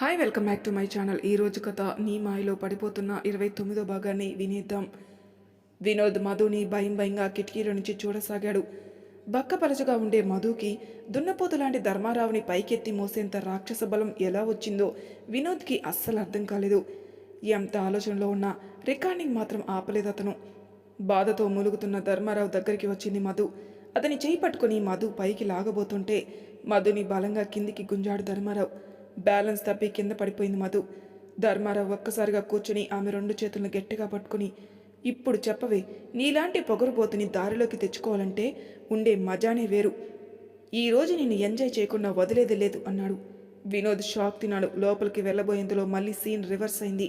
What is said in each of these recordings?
Hi welcome back to my channel. ఈ రోజు కథ నీ మాయలో పడిపోతున్న ఇరవై తొమ్మిదో భాగాన్ని వినేద్దాం. వినోద్ మధుని భయం భయంగా కిటికీలో నుంచి చూడసాగాడు. బక్కపలచగా ఉండే మధుకి దున్నపోతు లాంటి ధర్మారావుని పైకెత్తి మోసేంత రాక్షస బలం ఎలా వచ్చిందో వినోద్కి అస్సలు అర్థం కాలేదు. ఎంత ఆలోచనలో ఉన్నా రికార్డింగ్ మాత్రం ఆపలేదు అతను. బాధతో ములుగుతున్న ధర్మారావు దగ్గరికి వచ్చింది మధు. అతని చేయి పట్టుకుని మధు పైకి లాగబోతుంటే మధుని బలంగా కిందికి గుంజాడు ధర్మారావు. బ్యాలెన్స్ తప్పి కింద పడిపోయింది మధు. ధర్మారావు ఒక్కసారిగా కూర్చుని ఆమె రెండు చేతులను గట్టిగా పట్టుకుని ఇప్పుడు చెప్పవే నీలాంటి పొగరుబోతుని దారిలోకి తెచ్చుకోవాలంటే ఉండే మజానే వేరు. ఈరోజు నిన్ను ఎంజాయ్ చేయకుండా వదిలేది లేదు అన్నాడు. వినోద్ షాక్ తిన్నాడు. లోపలికి వెళ్ళబోయేందులో మళ్ళీ సీన్ రివర్స్ అయింది.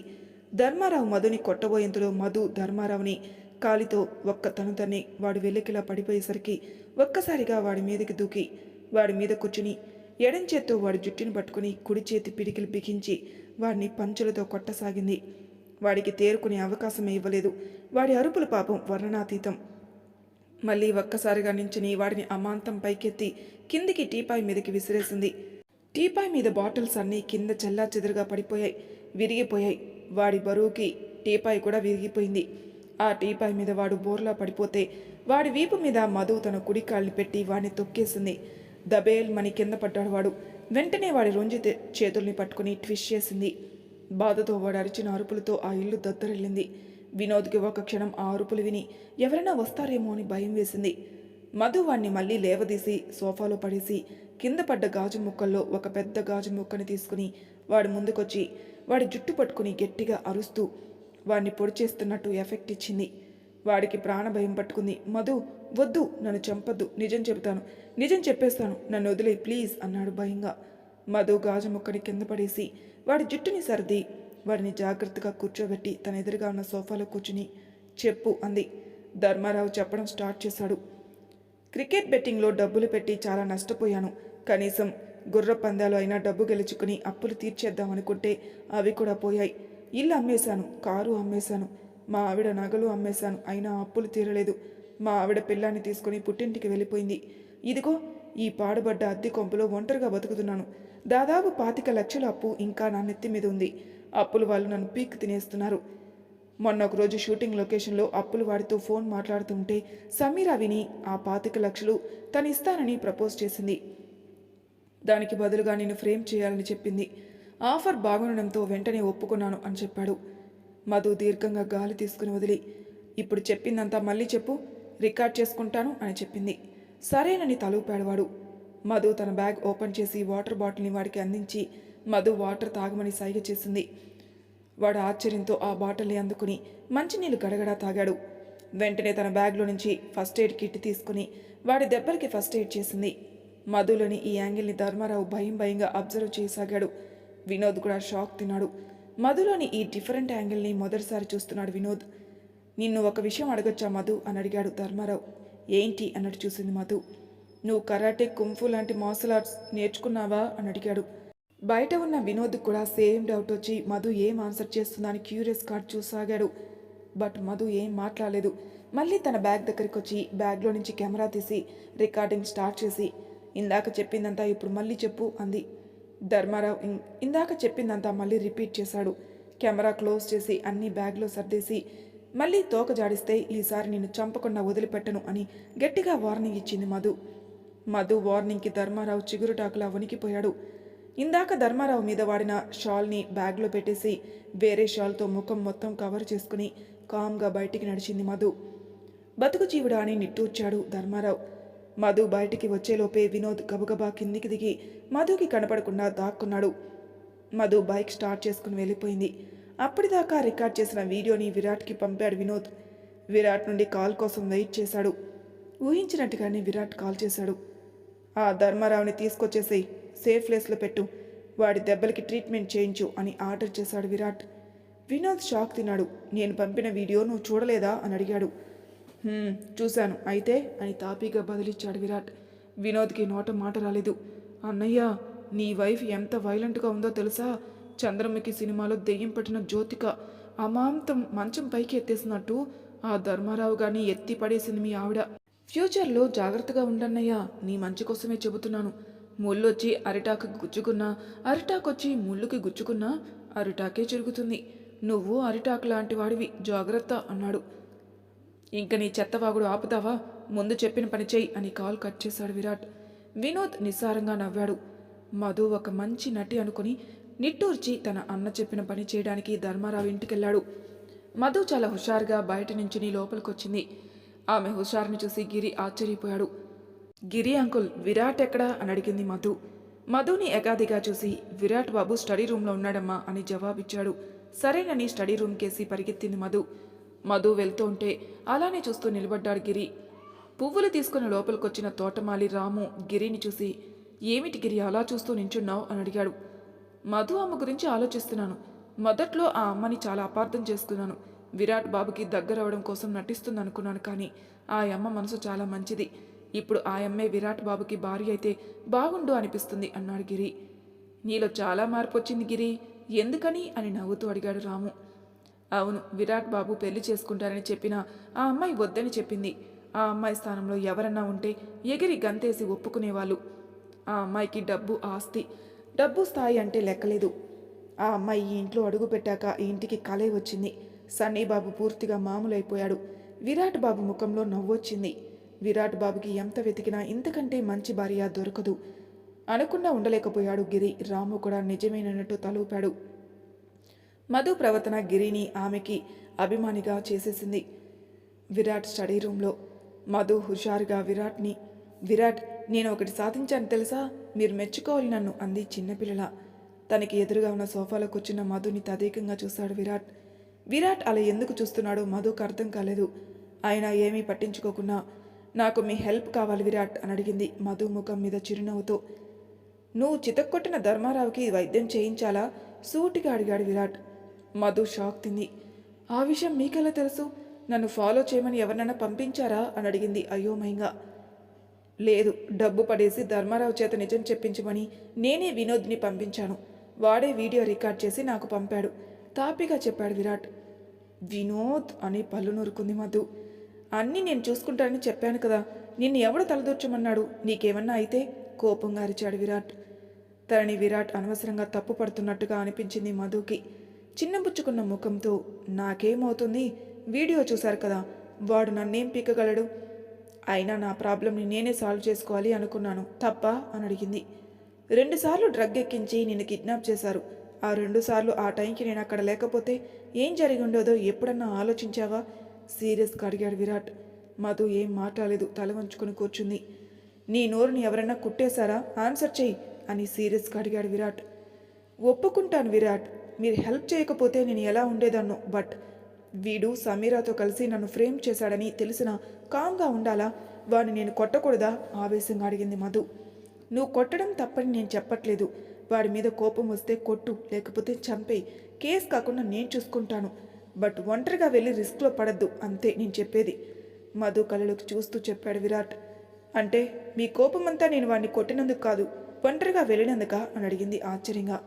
ధర్మారావు మధుని కొట్టబోయేందులో మధు ధర్మారావుని కాలితో ఒక్క తనుతని వాడు వెలికిలా పడిపోయేసరికి ఒక్కసారిగా వాడి మీదకి దూకి వాడి మీద కూర్చుని ఎడం చేత్తో వాడి జుట్టుని పట్టుకుని కుడి చేతి పిడికిలు బిగించి వాడిని పంచులతో కొట్టసాగింది. వాడికి తేరుకునే అవకాశమే ఇవ్వలేదు. వాడి అరుపుల పాపం వర్ణనాతీతం. మళ్ళీ ఒక్కసారిగా నించుని వాడిని అమాంతం పైకెత్తి కిందికి టీపాయ్ మీదకి విసిరేసింది. టీపాయ్ మీద బాటిల్స్ అన్నీ కింద చల్లా చెదురుగా పడిపోయాయి. విరిగిపోయాయి. వాడి బరువుకి టీపాయ్ కూడా విరిగిపోయింది. ఆ టీపాయ్ మీద వాడు బోర్లా పడిపోతే వాడి వీపు మీద మధు తన కుడి కాళ్ళని పెట్టి వాడిని తొక్కేసింది. దబేల్ మని కింద పడ్డాడు వాడు. వెంటనే వాడి రొంజి చేతుల్ని పట్టుకుని ట్విష్ చేసింది. బాధతో వాడు అరిచిన అరుపులతో ఆ ఇల్లు దద్దరిల్లింది వినోద్కి ఒక క్షణం ఆ అరుపులు విని ఎవరైనా వస్తారేమో అని భయం వేసింది. మధు వాణ్ణి మళ్ళీ లేవదీసి సోఫాలో పడేసి కింద పడ్డ గాజు ముక్కల్లో ఒక పెద్ద గాజు ముక్కని తీసుకుని వాడి ముందుకొచ్చి వాడి జుట్టు పట్టుకుని గట్టిగా అరుస్తూ వాడిని పొడి చేస్తున్నట్టు ఎఫెక్ట్ ఇచ్చింది. వాడికి ప్రాణభయం పట్టుకుంది. మధు వద్దు నన్ను చంపద్దు. నిజం చెబుతాను. నిజం చెప్పేస్తాను. నన్ను వదిలే ప్లీజ్ అన్నాడు భయంగా. మధు గాజు ముక్కని కింద పడేసి వాడి జుట్టుని సర్ది. వాడిని జాగ్రత్తగా కూర్చోబెట్టి తన ఎదురుగా ఉన్న సోఫాలో కూర్చుని చెప్పు అంది. ధర్మారావు చెప్పడం స్టార్ట్ చేశాడు. క్రికెట్ బెట్టింగ్లో డబ్బులు పెట్టి చాలా నష్టపోయాను. కనీసం గుర్ర పందాలు అయినా డబ్బు గెలుచుకుని అప్పులు తీర్చేద్దామనుకుంటే అవి కూడా పోయాయి. ఇల్లు అమ్మేశాను కారు అమ్మేశాను. మా ఆవిడ నగలు అమ్మేశాను. అయినా అప్పులు తీరలేదు. మా ఆవిడ పిల్లాన్ని తీసుకుని పుట్టింటికి వెళ్ళిపోయింది. ఇదిగో ఈ పాడుబడ్డ అద్దె కొంపులో ఒంటరిగా బతుకుతున్నాను. దాదాపు పాతిక లక్షల అప్పు ఇంకా నా నెత్తి మీద ఉంది. అప్పులు వాళ్ళు నన్ను పీక్ తినేస్తున్నారు. మొన్న ఒకరోజు షూటింగ్ లొకేషన్లో అప్పులు వాడితో ఫోన్ మాట్లాడుతుంటే సమీరా విని ఆ పాతిక లక్షలు తను ఇస్తానని ప్రపోజ్ చేసింది. దానికి బదులుగా నేను ఫ్రేమ్ చేయాలని చెప్పింది. ఆఫర్ బాగుండడంతో వెంటనే ఒప్పుకున్నాను అని చెప్పాడు. మధు దీర్ఘంగా గాలి తీసుకుని వదిలి ఇప్పుడు చెప్పిందంతా మళ్ళీ చెప్పు రికార్డ్ చేసుకుంటాను అని చెప్పింది. సరేనని తలూపాడవాడు మధు తన బ్యాగ్ ఓపెన్ చేసి వాటర్ బాటిల్ని వాడికి అందించి మధు వాటర్ తాగమని సైగ చేసింది. వాడు ఆశ్చర్యంతో ఆ బాటిల్ని అందుకుని మంచినీళ్ళు గడగడా తాగాడు. వెంటనే తన బ్యాగ్లో నుంచి ఫస్ట్ ఎయిడ్ కిట్ తీసుకుని వాడి దెబ్బలకి ఫస్ట్ ఎయిడ్ చేసింది. మధులోని ఈ యాంగిల్ని ధర్మారావు భయం భయంగా అబ్జర్వ్ చేయసాగాడు. వినోద్ కూడా షాక్ తిన్నాడు. మధులోని ఈ డిఫరెంట్ యాంగిల్ని మొదటిసారి చూస్తున్నాడు వినోద్. నిన్ను ఒక విషయం అడగొచ్చా మధు? అని అడిగాడు ధర్మారావు. ఏంటి? అన్నట్టు చూసింది మధు. నువ్వు కరాటే కుంఫు లాంటి మార్షల్ ఆర్ట్స్ నేర్చుకున్నావా? అని అడిగాడు. బయట ఉన్న వినోద్ కూడా సేమ్ డౌట్ వచ్చి మధు ఏం ఆన్సర్ చేస్తుందని క్యూరియస్ కార్డ్ చూసాగాడు. బట్ మధు ఏం మాట్లాడలేదు. మళ్ళీ తన బ్యాగ్ దగ్గరికి వచ్చి బ్యాగ్లో నుంచి కెమెరా తీసి రికార్డింగ్ స్టార్ట్ చేసి ఇందాక చెప్పిందంతా ఇప్పుడు మళ్ళీ చెప్పు అంది. ధర్మారావు ఇందాక చెప్పిందంతా మళ్ళీ రిపీట్ చేశాడు. కెమెరా క్లోజ్ చేసి అన్ని బ్యాగ్లో సర్దేసి మళ్ళీ తోక జాడిస్తే ఈసారి నిన్ను చంపకుండా వదిలిపెట్టను అని గట్టిగా వార్నింగ్ ఇచ్చింది మధు. మధు వార్నింగ్కి ధర్మారావు చిగురుటాకులా వణికిపోయాడు. ఇందాక ధర్మారావు మీద వాడిన షాల్ని బ్యాగ్లో పెట్టేసి వేరే షాల్తో ముఖం మొత్తం కవర్ చేసుకుని కామ్గా బయటికి నడిచింది మధు. బతుకు జీవుడా అని నిట్టూర్చాడు ధర్మారావు. మధు బయటికి వచ్చేలోపే వినోద్ గబగబా కిందికి దిగి మధుకి కనపడకుండా దాక్కున్నాడు. మధు బైక్ స్టార్ట్ చేసుకుని వెళ్ళిపోయింది. అప్పటిదాకా రికార్డ్ చేసిన వీడియోని విరాట్కి పంపాడు వినోద్. విరాట్ నుండి కాల్ కోసం వెయిట్ చేశాడు. ఊహించినట్టుగానే విరాట్ కాల్ చేశాడు. ఆ ధర్మారావుని తీసుకొచ్చేసి సేఫ్ ప్లేస్లో పెట్టు. వాడి దెబ్బలకి ట్రీట్మెంట్ చేయించు అని ఆర్డర్ చేశాడు విరాట్. వినోద్ షాక్ తిన్నాడు. నేను పంపిన వీడియో నువ్వు చూడలేదా అని అడిగాడు. చూశాను. అయితే అని తాపీగా బదిలిచ్చాడు విరాట్. వినోద్కి నోట మాట రాలేదు. అన్నయ్య నీ వైఫ్ ఎంత వైలెంట్గా ఉందో తెలుసా? చంద్రముఖి సినిమాలో దెయ్యం పట్టిన జ్యోతిక అమాంతం మంచం పైకి ఎత్తేసినట్టు ఆ ధర్మారావు గారిని ఎత్తి పడేసింది మీ ఆవిడ. ఫ్యూచర్లో జాగ్రత్తగా ఉండన్నయ్యా నీ మంచి కోసమే చెబుతున్నాను. ముళ్ళొచ్చి అరిటాకు గుచ్చుకున్నా అరిటాకొచ్చి ముళ్ళుకి గుచ్చుకున్నా అరిటాకే చిరుగుతుంది నువ్వు అరిటాకు లాంటి వాడివి జాగ్రత్త అన్నాడు. ఇంక నీ చెత్తవాగుడు ఆపుతావా? ముందు చెప్పిన పని చెయ్యి అని కాల్ కట్ చేశాడు విరాట్. వినోద్ నిస్సారంగా నవ్వాడు. మధు ఒక మంచి నటి అనుకుని నిట్టూర్చి తన అన్న చెప్పిన పని చేయడానికి ధర్మారావు ఇంటికెళ్ళాడు. మధు చాలా హుషారుగా బయట నుంచుని లోపలికొచ్చింది. ఆమె హుషారుని చూసి గిరి ఆశ్చర్యపోయాడు. గిరి అంకుల్ విరాట్ ఎక్కడా? అని అడిగింది మధు. మధుని ఎగాదిగా చూసి విరాట్ బాబు స్టడీ రూమ్లో ఉన్నాడమ్మా అని జవాబిచ్చాడు. సరేనని స్టడీ రూమ్ కేసి పరిగెత్తింది మధు. మధు వెళ్తూ ఉంటే అలానే చూస్తూ నిలబడ్డాడు గిరి. పువ్వులు తీసుకుని లోపలికొచ్చిన తోటమాలి రాము గిరిని చూసి ఏమిటి గిరి అలా చూస్తూ నించున్నావు? అని అడిగాడు. మధు అమ్మ గురించి ఆలోచిస్తున్నాను. మొదట్లో ఆ అమ్మని చాలా అపార్థం చేసుకున్నాను. విరాట్ బాబుకి దగ్గరవడం కోసం నటిస్తుంది అనుకున్నాను కానీ ఆ అమ్మ మనసు చాలా మంచిది. ఇప్పుడు ఆ అమ్మే విరాట్ బాబుకి భార్య అయితే బాగుండు అనిపిస్తుంది అన్నాడు గిరి. నీలో చాలా మార్పు వచ్చింది గిరి. ఎందుకని? అని నవ్వుతూ అడిగాడు రాము. అవును విరాట్ బాబు పెళ్ళి చేసుకుంటారని చెప్పిన ఆ అమ్మాయి వద్దని చెప్పింది. ఆ అమ్మాయి స్థానంలో ఎవరన్నా ఉంటే ఎగిరి గంతేసి ఒప్పుకునేవాళ్ళు. ఆ అమ్మాయికి డబ్బు ఆస్తి. డబ్బు స్థాయి అంటే లెక్కలేదు. ఆ అమ్మాయి ఈ ఇంట్లో అడుగు పెట్టాక ఈ ఇంటికి కలే వచ్చింది. సన్నీ బాబు పూర్తిగా మామూలైపోయాడు. విరాట్ బాబు ముఖంలో నవ్వొచ్చింది. విరాట్ బాబుకి ఎంత వెతికినా ఇంతకంటే మంచి భార్య దొరకదు. అనకుండా ఉండలేకపోయాడు గిరి. రాము కూడా నిజమేనన్నట్టు తలూపాడు. మధు ప్రవర్తన గిరిని ఆమెకి అభిమానిగా చేసేసింది. విరాట్ స్టడీ రూమ్లో. మధు హుషారుగా విరాట్ని విరాట్ నేను ఒకటి సాధించాను తెలుసా? మీరు మెచ్చుకోవాలి నన్ను అంది చిన్నపిల్లల. తనకి ఎదురుగా ఉన్న సోఫాలో కూర్చున్న మధుని తదేకంగా చూశాడు విరాట్. విరాట్ అలా ఎందుకు చూస్తున్నాడో మధుకు అర్థం కాలేదు. ఆయన ఏమీ పట్టించుకోకుండా నాకు మీ హెల్ప్ కావాలి విరాట్ అని అడిగింది మధు ముఖం మీద చిరునవ్వుతో. నువ్వు చితక్కొట్టిన ధర్మారావుకి వైద్యం చేయించాలా? సూటిగా అడిగాడు విరాట్. మధు షాక్ తింది. ఆ విషయం మీకెలా తెలుసు? నన్ను ఫాలో చేయమని ఎవరినైనా పంపించారా? అని అడిగింది అయోమయంగా. లేదు డబ్బు పడేసి ధర్మారావు చేత నిజం చెప్పించమని నేనే వినోద్ని పంపించాను. వాడే వీడియో రికార్డ్ చేసి నాకు పంపాడు. తాపిగా చెప్పాడు విరాట్. వినోద్ అని పళ్ళు నూరుకుంది మధు. అన్నీ నేను చూసుకుంటానని చెప్పాను కదా నిన్ను ఎవడు తలదూర్చమన్నాడు? నీకేమన్నా అయితే కోపంగా అరిచాడు విరాట్. తనని విరాట్ అనవసరంగా తప్పు పడుతున్నట్టుగా అనిపించింది మధుకి. చిన్నబుచ్చుకున్న ముఖంతో నాకేమవుతుంది? వీడియో చూశారు కదా వాడు నన్నేం పీకగలడు? అయినా నా ప్రాబ్లంని నేనే సాల్వ్ చేసుకోవాలి అనుకున్నాను తప్ప అని అడిగింది. రెండుసార్లు డ్రగ్ ఎక్కించి నిన్ను కిడ్నాప్ చేశారు. ఆ రెండుసార్లు ఆ టైంకి నేను అక్కడ లేకపోతే ఏం జరిగి ఉండేదో ఎప్పుడన్నా ఆలోచించావా? సీరియస్గా అడిగాడు విరాట్. మధు ఏం మాట్లాడలేదు తల వంచుకొని కూర్చుంది. నీ నోరుని ఎవరైనా కుట్టేశారా? ఆన్సర్ చెయ్యి అని సీరియస్గా అడిగాడు విరాట్. ఒప్పుకుంటాను విరాట్ మీరు హెల్ప్ చేయకపోతే నేను ఎలా ఉండేదాన్నో. బట్ వీడు సమీరాతో కలిసి నన్ను ఫ్రేమ్ చేశాడని తెలిసిన కామ్గా ఉండాలా? వాడిని నేను కొట్టకూడదా? ఆవేశంగా అడిగింది మధు. నువ్వు కొట్టడం తప్పని నేను చెప్పట్లేదు. వాడి మీద కోపం వస్తే కొట్టు లేకపోతే చంపేయి. కేసు కాకుండా నేను చూసుకుంటాను. బట్ ఒంటరిగా వెళ్ళి రిస్క్లో పడద్దు అంతే నేను చెప్పేది. మధు కళ్ళలోకి చూస్తూ చెప్పాడు విరాట్. అంటే మీ కోపమంతా నేను వాడిని కొట్టినందుకు కాదు ఒంటరిగా వెళ్ళినందుక? అని అడిగింది ఆశ్చర్యంగా.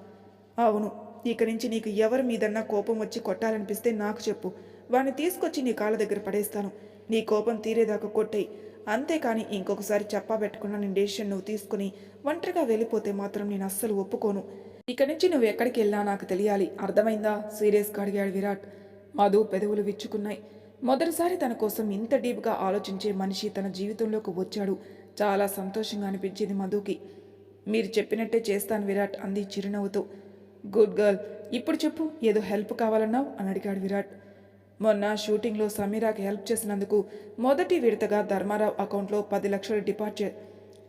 అవును ఇక నుంచి నీకు ఎవరి మీదన్నా కోపం వచ్చి కొట్టాలనిపిస్తే నాకు చెప్పు. వాడిని తీసుకొచ్చి నీ కాళ్ళ దగ్గర పడేస్తాను. నీ కోపం తీరేదాకా కొట్టేయి. అంతేకాని ఇంకొకసారి చెప్పా పెట్టుకున్న నీ డెసిషన్ నువ్వు తీసుకుని ఒంటరిగా వెళ్ళిపోతే మాత్రం నేను అస్సలు ఒప్పుకోను. ఇక నుంచి నువ్వు ఎక్కడికి వెళ్ళినా నాకు తెలియాలి. అర్థమైందా? సీరియస్గా అడిగాడు విరాట్. మధు పెదవులు విచ్చుకున్నాయి. మొదటిసారి తన కోసం ఇంత డీప్గా ఆలోచించే మనిషి తన జీవితంలోకి వచ్చాడు. చాలా సంతోషంగా అనిపించింది మధుకి. మీరు చెప్పినట్టే చేస్తాను విరాట్ అంది చిరునవ్వుతో. గుడ్ గర్ల్ ఇప్పుడు చెప్పు ఏదో హెల్ప్ కావాలన్నావు? అని అడిగాడు విరాట్. మొన్న షూటింగ్లో సమీరాకి హెల్ప్ చేసినందుకు మొదటి విడతగా ధర్మారావు అకౌంట్లో పది లక్షలు డిపాజిట్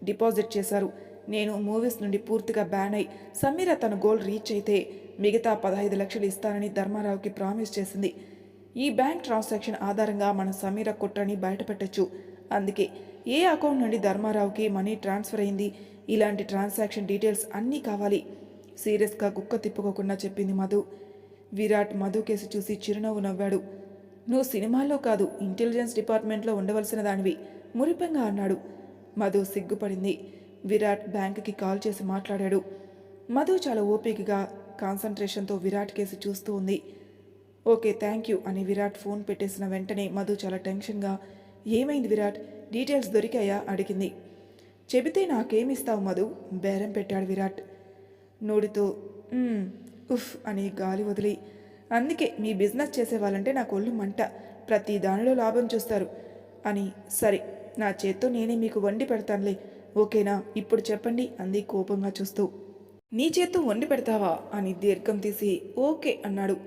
డిపాజిట్ చేశారు. నేను మూవీస్ నుండి పూర్తిగా బ్యాన్ అయి సమీర తన గోల్ రీచ్ అయితే మిగతా పదహైదు లక్షలు ఇస్తానని ధర్మారావుకి ప్రామిస్ చేసింది. ఈ బ్యాంక్ ట్రాన్సాక్షన్ ఆధారంగా మనం సమీర కుట్రని బయటపెట్టచ్చు. అందుకే ఏ అకౌంట్ నుండి ధర్మారావుకి మనీ ట్రాన్స్ఫర్ అయింది? ఇలాంటి ట్రాన్సాక్షన్ డీటెయిల్స్ అన్నీ కావాలి. సీరియస్గా కుక్క తిప్పుకోకుండా చెప్పింది మధు. విరాట్ మధు కేసు చూసి చిరునవ్వు నవ్వాడు. నువ్వు సినిమాల్లో కాదు ఇంటెలిజెన్స్ డిపార్ట్మెంట్లో ఉండవలసిన దానివి మురిపంగా అన్నాడు. మధు సిగ్గుపడింది. విరాట్ బ్యాంకుకి కాల్ చేసి మాట్లాడాడు. మధు చాలా ఓపికగా కాన్సన్ట్రేషన్తో విరాట్ కేసు చూస్తూ ఉంది. ఓకే థ్యాంక్ యూ అని విరాట్ ఫోన్ పెట్టేసిన వెంటనే మధు చాలా టెన్షన్గా ఏమైంది విరాట్? డీటెయిల్స్ దొరికాయా? అడిగింది. చెబితే నాకేమిస్తావు మధు? బేరం పెట్టాడు విరాట్. నోడితో ఉఫ్ అని గాలి వదిలి. అందుకే మీ బిజినెస్ చేసే వాళ్ళంటే నాకు ఒళ్ళు మంట ప్రతి దానిలో లాభం చూస్తారు అని. సరే నా చేత్తో నేనే మీకు వండి పెడతానులే. ఓకేనా? ఇప్పుడు చెప్పండి అంది కోపంగా చూస్తూ. నీ చేత్తో వండి పెడతావా? అని దీర్ఘం తీసి. ఓకే అన్నాడు.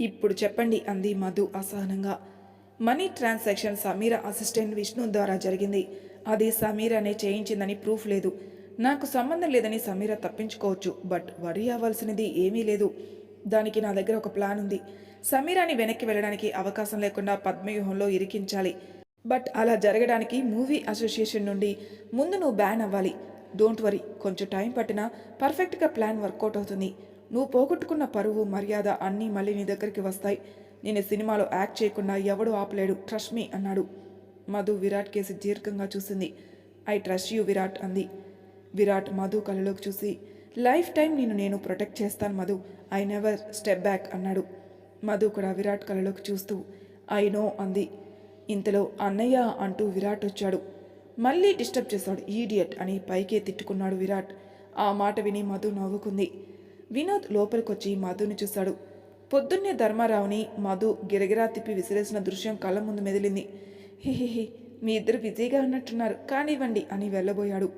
ఇప్పుడు చెప్పండి అంది మధు అసహనంగా. Money transaction Sameera assistant Vishnu ద్వారా జరిగింది. అది సమీరనే చేయించిందని ప్రూఫ్ లేదు. నాకు సంబంధం లేదని సమీర తప్పించుకోవచ్చు బట్ వరి అవ్వాల్సినది ఏమీ లేదు. దానికి నా దగ్గర ఒక ప్లాన్ ఉంది. సమీరాని వెనక్కి వెళ్ళడానికి అవకాశం లేకుండా పద్మవ్యూహంలో ఇరికించాలి. బట్ అలా జరగడానికి మూవీ అసోసియేషన్ నుండి ముందు నువ్వు బ్యాన్ అవ్వాలి. డోంట్ వరీ కొంచెం టైం పట్టినా పర్ఫెక్ట్గా ప్లాన్ వర్కౌట్ అవుతుంది. నువ్వు పోగొట్టుకున్న పరువు మర్యాద అన్నీ మళ్ళీ నీ దగ్గరికి వస్తాయి. నేను సినిమాలో యాక్ట్ చేయకుండా ఎవడు ఆపలేడు ట్రస్ట్ మీ అన్నాడు. మధు విరాట్ కేసు దీర్ఘంగా చూసింది. ఐ ట్రస్ట్ యూ విరాట్ అంది. విరాట్ మధు కళ్ళలోకి చూసి లైఫ్ టైం నేను నేను ప్రొటెక్ట్ చేస్తాను Madhu. I never step back అన్నాడు. మధు కూడా విరాట్ కళ్ళలోకి చూస్తూ ఐ నో అంది. ఇంతలో అన్నయ్య అంటూ విరాట్ వచ్చాడు. మళ్ళీ డిస్టర్బ్ చేశాడు ఈడియట్ అని పైకే తిట్టుకున్నాడు విరాట్. ఆ మాట విని మధు నవ్వుకుంది. వినోద్ లోపలికొచ్చి మధుని చూశాడు. పొద్దున్నే ధర్మారావుని మధు గిరగిరా తిప్పి విసిరేసిన దృశ్యం కళ్ళ ముందు మెదిలింది. హిహిహి మీ ఇద్దరు బిజీగా ఉన్నట్టున్నారు కానివ్వండి అని వెళ్ళబోయాడు.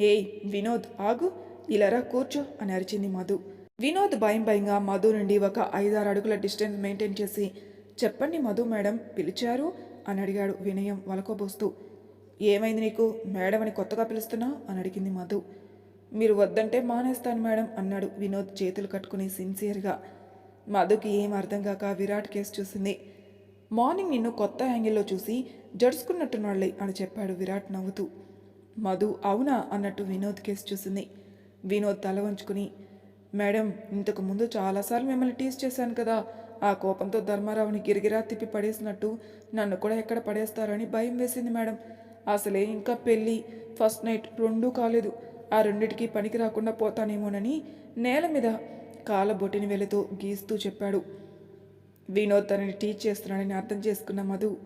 ఏయ్ వినోద్ ఆగు. ఇలారా కూర్చో అని అరిచింది మధు. వినోద్ భయం భయంగా మధు నుండి ఒక ఐదారు అడుగుల డిస్టెన్స్ మెయింటైన్ చేసి చెప్పండి మధు మేడం పిలిచారు అని అడిగాడు వినయం వలకోబోస్తూ. ఏమైంది నీకు? మేడం అని కొత్తగా పిలుస్తున్నావు అని అడిగింది మధు. మీరు వద్దంటే మానేస్తాను మేడం అన్నాడు వినోద్ చేతులు కట్టుకుని సిన్సియర్గా. మధుకి ఏం అర్థం కాక విరాట్ కేసు చూసింది. మార్నింగ్ నిన్ను కొత్త యాంగిల్లో చూసి జడుచుకున్నట్టున్నాళ్ళే అని చెప్పాడు విరాట్ నవ్వుతూ. మధు అవునా అన్నట్టు వినోద్ కేసు చూసింది. వినోద్ తల వంచుకుని మేడం ఇంతకు ముందు చాలాసార్లు మిమ్మల్ని టీస్ చేశాను కదా. ఆ కోపంతో ధర్మారావుని గిరిగిరా తిప్పి పడేసినట్టు నన్ను కూడా ఎక్కడ పడేస్తారని భయం వేసింది మేడం. అసలే ఇంకా పెళ్ళి ఫస్ట్ నైట్ రెండూ కాలేదు. ఆ రెండిటికి పనికి రాకుండా పోతానేమోనని నేల మీద కాళ్ళ బొటిని వెళుతూ గీస్తూ చెప్పాడు. వినోద్ తనని టీచ్ చేస్తున్నాడని అర్థం చేసుకున్న మధు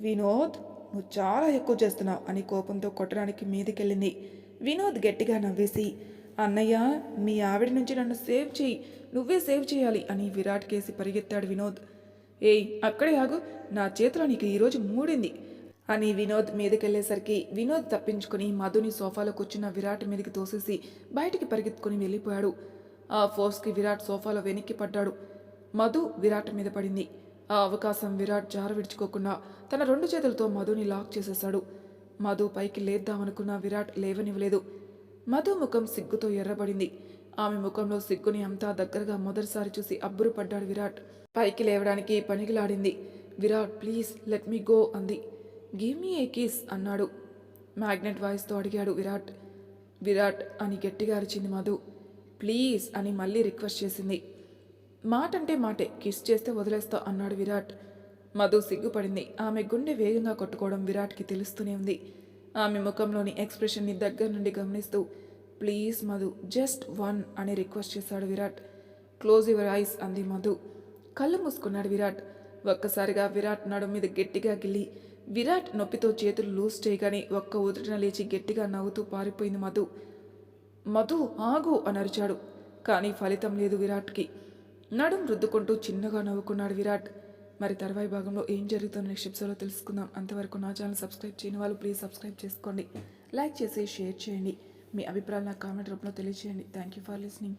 వినోద్ నువ్వు చాలా ఎక్కువ చేస్తున్నావు అని కోపంతో కొట్టడానికి మీదకెళ్ళింది. వినోద్ గట్టిగా నవ్వేసి అన్నయ్య మీ ఆవిడ నుంచి నన్ను సేవ్ చేయి. నువ్వే సేవ్ చేయాలి అని విరాట్ కేసి పరిగెత్తాడు వినోద్. ఏయ్ అక్కడే ఆగు. నా చేతిలో నీకు ఈరోజు మూడింది అని వినోద్ మీదకెళ్ళేసరికి వినోద్ తప్పించుకుని మధుని సోఫాలో కూర్చున్న విరాట్ మీదకి తోసేసి బయటికి పరిగెత్తుకుని వెళ్ళిపోయాడు. ఆ ఫోర్స్కి విరాట్ సోఫాలో వెనక్కి పడ్డాడు. మధు విరాట్ మీద పడింది. ఆ అవకాశం విరాట్ జార విడుచుకోకుండా తన రెండు చేతులతో మధుని లాక్ చేసేశాడు. మధు పైకి లేద్దామనుకున్న విరాట్ లేవనివ్వలేదు. మధు ముఖం సిగ్గుతో ఎర్రబడింది. ఆమె ముఖంలో సిగ్గుని అంతా దగ్గరగా మొదటిసారి చూసి అబ్బురుపడ్డాడు విరాట్. పైకి లేవడానికి పనికిలాడింది. Virat please let me go అంది. గివ్ మీ ఏ కిస్ అన్నాడు. మ్యాగ్నెట్ వాయిస్తో అడిగాడు విరాట్. విరాట్ అని గట్టిగా అరిచింది మధు. ప్లీజ్ అని మళ్ళీ రిక్వెస్ట్ చేసింది. మాట అంటే మాటే కిస్ చేస్తే వదిలేస్తా అన్నాడు విరాట్. మధు సిగ్గుపడింది. ఆమె గుండె వేగంగా కొట్టుకోవడం విరాట్కి తెలుస్తూనే ఉంది. ఆమె ముఖంలోని ఎక్స్ప్రెషన్ని దగ్గర నుండి గమనిస్తూ ప్లీజ్ మధు జస్ట్ వన్ అని రిక్వెస్ట్ చేశాడు విరాట్. క్లోజ్ యువర్ ఐస్ అంది మధు. కళ్ళు మూసుకున్నాడు విరాట్. ఒక్కసారిగా విరాట్ నడుం మీద గట్టిగా గిల్లి విరాట్ నొప్పితో చేతులు లూజ్ చేయగానే ఒక్క ఉదుటిన లేచి గట్టిగా నవ్వుతూ పారిపోయింది మధు. మధు ఆగు అని అరిచాడు కానీ ఫలితం లేదు విరాట్కి. నడుం రుద్దుకుంటూ చిన్నగా నవ్వుకున్నాడు విరాట్. మరి తర్వాయి భాగంలో ఏం జరుగుతుందో నెక్స్ట్ ఎపిసోడ్లో తెలుసుకుందాం. అంతవరకు నా ఛానల్ సబ్స్క్రైబ్ చేయని వాళ్ళు ప్లీజ్ సబ్స్క్రైబ్ చేసుకోండి. లైక్ చేసి షేర్ చేయండి. మీ అభిప్రాయాలు నా కామెంట్ రూపంలో తెలియజేయండి థ్యాంక్ యూ ఫర్ లిసనింగ్.